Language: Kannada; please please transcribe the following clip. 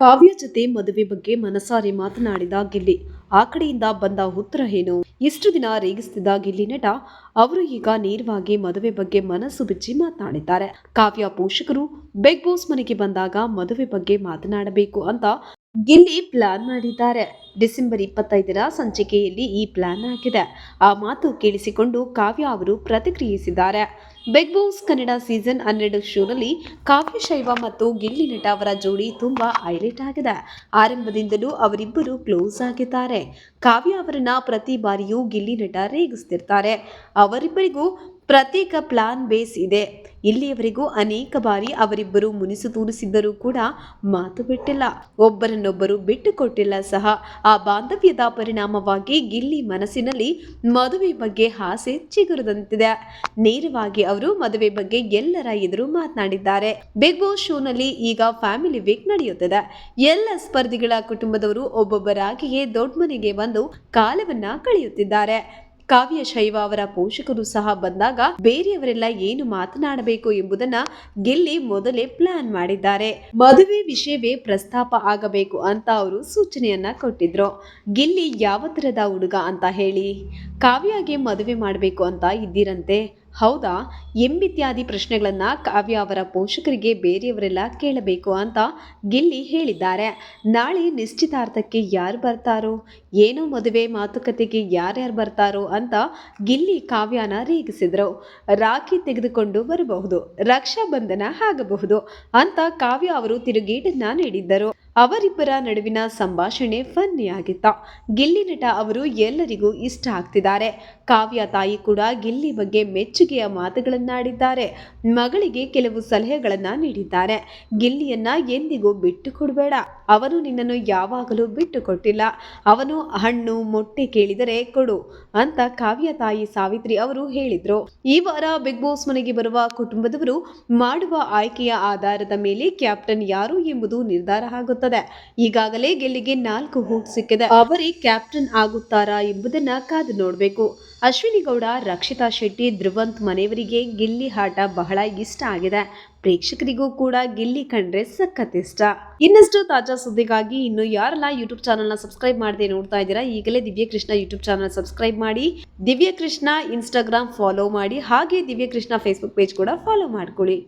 ಕಾವ್ಯ ಜೊತೆ ಮದುವೆ ಬಗ್ಗೆ ಮನಸಾರೆ ಮಾತನಾಡಿದ ಗಿಲ್ಲಿ. ಆ ಕಡೆಯಿಂದ ಬಂದ ಉತ್ತರ ಏನು? ಇಷ್ಟು ದಿನ ರೇಗಿಸ್ತಿದ್ದ ಗಿಲ್ಲಿ ನಟ ಅವರು ಈಗ ನೇರವಾಗಿ ಮದುವೆ ಬಗ್ಗೆ ಮನಸ್ಸು ಬಿಚ್ಚಿ ಮಾತನಾಡಿದ್ದಾರೆ. ಕಾವ್ಯ ಪೋಷಕರು ಬಿಗ್ ಬಾಸ್ ಮನೆಗೆ ಬಂದಾಗ ಮದುವೆ ಬಗ್ಗೆ ಮಾತನಾಡಬೇಕು ಅಂತ ಗಿಲ್ಲಿ ಪ್ಲಾನ್ ಮಾಡಿದ್ದಾರೆ. ಡಿಸೆಂಬರ್ ಇಪ್ಪತ್ತೈದರ ಸಂಚಿಕೆಯಲ್ಲಿ ಈ ಪ್ಲಾನ್ ಆಗಿದೆ. ಆ ಮಾತು ಕೇಳಿಸಿಕೊಂಡು ಕಾವ್ಯ ಅವರು ಪ್ರತಿಕ್ರಿಯಿಸಿದ್ದಾರೆ. ಬಿಗ್ ಬಾಸ್ ಕನ್ನಡ ಸೀಸನ್ ಹನ್ನೆರಡು ಶೋನಲ್ಲಿ ಕಾವ್ಯ ಶೈವ ಮತ್ತು ಗಿಲ್ಲಿ ನಟ ಅವರ ಜೋಡಿ ತುಂಬಾ ಹೈಲೈಟ್ ಆಗಿದೆ. ಆರಂಭದಿಂದಲೂ ಅವರಿಬ್ಬರು ಕ್ಲೋಸ್ ಆಗಿದ್ದಾರೆ. ಕಾವ್ಯ ಅವರನ್ನ ಪ್ರತಿ ಬಾರಿಯೂ ಗಿಲ್ಲಿ ನಟ ರೇಗಿಸ್ತಿರ್ತಾರೆ. ಅವರಿಬ್ಬರಿಗೂ ಪ್ರತ್ಯೇಕ ಪ್ಲಾನ್ ಬೇಸ್ ಇದೆ. ಇಲ್ಲಿಯವರೆಗೂ ಅನೇಕ ಬಾರಿ ಅವರಿಬ್ಬರು ಮುನಿಸು ತೂರಿಸಿದ್ದರೂ ಕೂಡ ಮಾತು ಬಿಟ್ಟಿಲ್ಲ. ಒಬ್ಬರನ್ನೊಬ್ಬರು ಬಿಟ್ಟುಕೊಟ್ಟಿಲ್ಲ ಸಹ. ಆ ಬಾಂಧವ್ಯದ ಪರಿಣಾಮವಾಗಿ ಗಿಲ್ಲಿ ಮನಸ್ಸಿನಲ್ಲಿ ಮದುವೆ ಬಗ್ಗೆ ಆಸೆ ಚಿಗುರದಂತಿದೆ. ನೇರವಾಗಿ ಅವರು ಮದುವೆ ಬಗ್ಗೆ ಎಲ್ಲರ ಎದುರು ಮಾತನಾಡಿದ್ದಾರೆ. ಬಿಗ್ ಬಾಸ್ ಶೋನಲ್ಲಿ ಈಗ ಫ್ಯಾಮಿಲಿ ವೀಕ್ ನಡೆಯುತ್ತದೆ. ಎಲ್ಲ ಸ್ಪರ್ಧಿಗಳ ಕುಟುಂಬದವರು ಒಬ್ಬೊಬ್ಬರಾಗಿಯೇ ದೊಡ್ಡ ಮನೆಗೆ ಬಂದು ಕಾಲವನ್ನ ಕಳೆಯುತ್ತಿದ್ದಾರೆ. ಕಾವ್ಯ ಶೈವ ಅವರ ಪೋಷಕರು ಸಹ ಬಂದಾಗ ಬೇರೆಯವರೆಲ್ಲ ಏನು ಮಾತನಾಡಬೇಕು ಎಂಬುದನ್ನ ಗೆಲ್ಲಿ ಮೊದಲೇ ಪ್ಲಾನ್ ಮಾಡಿದ್ದಾರೆ. ಮದುವೆ ವಿಷಯವೇ ಪ್ರಸ್ತಾಪ ಆಗಬೇಕು ಅಂತ ಅವರು ಸೂಚನೆಯನ್ನ ಕೊಟ್ಟಿದ್ರು. ಗಿಲ್ಲಿ ಯಾವ ತರದ ಹುಡುಗ ಅಂತ ಹೇಳಿ, ಕಾವ್ಯಗೆ ಮದುವೆ ಮಾಡಬೇಕು ಅಂತ ಇದ್ದೀರಂತೆ. ಹೌದಾ? ಎಂಬಿತ್ಯಾದಿ ಪ್ರಶ್ನೆಗಳನ್ನು ಕಾವ್ಯ ಅವರ ಪೋಷಕರಿಗೆ ಬೇರೆಯವರೆಲ್ಲ ಕೇಳಬೇಕು ಅಂತ ಗಿಲ್ಲಿ ಹೇಳಿದ್ದಾರೆ. ನಾಳೆ ನಿಶ್ಚಿತಾರ್ಥಕ್ಕೆ ಯಾರು ಬರ್ತಾರೋ? ಏನು ಮದುವೆ ಮಾತುಕತೆಗೆ ಯಾರ್ಯಾರು ಬರ್ತಾರೋ ಅಂತ ಗಿಲ್ಲಿ ಕಾವ್ಯನ ರೇಗಿಸಿದರು. ರಾಖಿ ತೆಗೆದುಕೊಂಡು ಬರಬಹುದು ರಕ್ಷಾ ಬಂಧನ ಆಗಬಹುದು ಅಂತ ಕಾವ್ಯ ಅವರು ತಿರುಗೇಟನ್ನ ನೀಡಿದ್ದರು. ಅವರಿಬ್ಬರ ನಡುವಿನ ಸಂಭಾಷಣೆ ಫನ್ನಿ ಆಗಿತ್ತ. ಗಿಲ್ಲಿ ನಟ ಅವರು ಎಲ್ಲರಿಗೂ ಇಷ್ಟ ಆಗ್ತಿದ್ದಾರೆ. ಕಾವ್ಯ ತಾಯಿ ಕೂಡ ಗಿಲ್ಲಿ ಬಗ್ಗೆ ಮೆಚ್ಚುಗೆಯ ಮಾತುಗಳನ್ನಾಡಿದ್ದಾರೆ. ಮಗಳಿಗೆ ಕೆಲವು ಸಲಹೆಗಳನ್ನು ನೀಡಿದ್ದಾರೆ. ಗಿಲ್ಲಿಯನ್ನ ಎಂದಿಗೂ ಬಿಟ್ಟು ಕೊಡಬೇಡ. ಅವನು ನಿನ್ನನ್ನು ಯಾವಾಗಲೂ ಬಿಟ್ಟು ಕೊಟ್ಟಿಲ್ಲ. ಅವನು ಹಣ್ಣು, ಮೊಟ್ಟೆ ಕೇಳಿದರೆ ಕೊಡು ಅಂತ ಕಾವ್ಯ ತಾಯಿ ಸಾವಿತ್ರಿ ಅವರು ಹೇಳಿದ್ರು. ಈ ವಾರ ಬಿಗ್ ಬಾಸ್ ಮನೆಗೆ ಬರುವ ಕುಟುಂಬದವರು ಮಾಡುವ ಆಯ್ಕೆಯ ಆಧಾರದ ಮೇಲೆ ಕ್ಯಾಪ್ಟನ್ ಯಾರು ಎಂಬುದು ನಿರ್ಧಾರ ಆಗುತ್ತದೆ. ಈಗಾಗಲೇ ಗೆಲ್ಲಿಗೆ ನಾಲ್ಕು ಹೂಟ್ ಸಿಕ್ಕಿದೆ. ಅವರೇ ಕ್ಯಾಪ್ಟನ್ ಆಗುತ್ತಾರಾ ಎಂಬುದನ್ನ ಕಾದು ನೋಡಬೇಕು. ಅಶ್ವಿನಿ ಗೌಡ, ರಕ್ಷಿತಾ ಶೆಟ್ಟಿ, ಧ್ರುವಂತ್ ಮನೆಯವರಿಗೆ ಗಿಲ್ಲಿ ಆಟ ಬಹಳ ಇಷ್ಟ ಆಗಿದೆ. ಪ್ರೇಕ್ಷಕರಿಗೂ ಕೂಡ ಗಿಲ್ಲಿ ಕಂಡ್ರೆ ಸಖತ್ ಇಷ್ಟ. ಇನ್ನಷ್ಟು ತಾಜಾ ಸುದ್ದಿಗಾಗಿ ಇನ್ನು ಯಾರೆಲ್ಲ ಯೂಟ್ಯೂಬ್ ಚಾನಲ್ನ ಸಬ್ಸ್ಕ್ರೈಬ್ ಮಾಡದೆ ನೋಡ್ತಾ ಇದ್ದೀರಾ, ಈಗಲೇ ದಿವ್ಯಕೃಷ್ಣ ಯೂಟ್ಯೂಬ್ ಚಾನಲ್ ಸಬ್ಸ್ಕ್ರೈಬ್ ಮಾಡಿ, ದಿವ್ಯ ಕೃಷ್ಣ ಇನ್ಸ್ಟಾಗ್ರಾಮ್ ಫಾಲೋ ಮಾಡಿ, ಹಾಗೆ ದಿವ್ಯ ಕೃಷ್ಣ ಫೇಸ್ಬುಕ್ ಪೇಜ್ ಕೂಡ ಫಾಲೋ ಮಾಡ್ಕೊಳ್ಳಿ.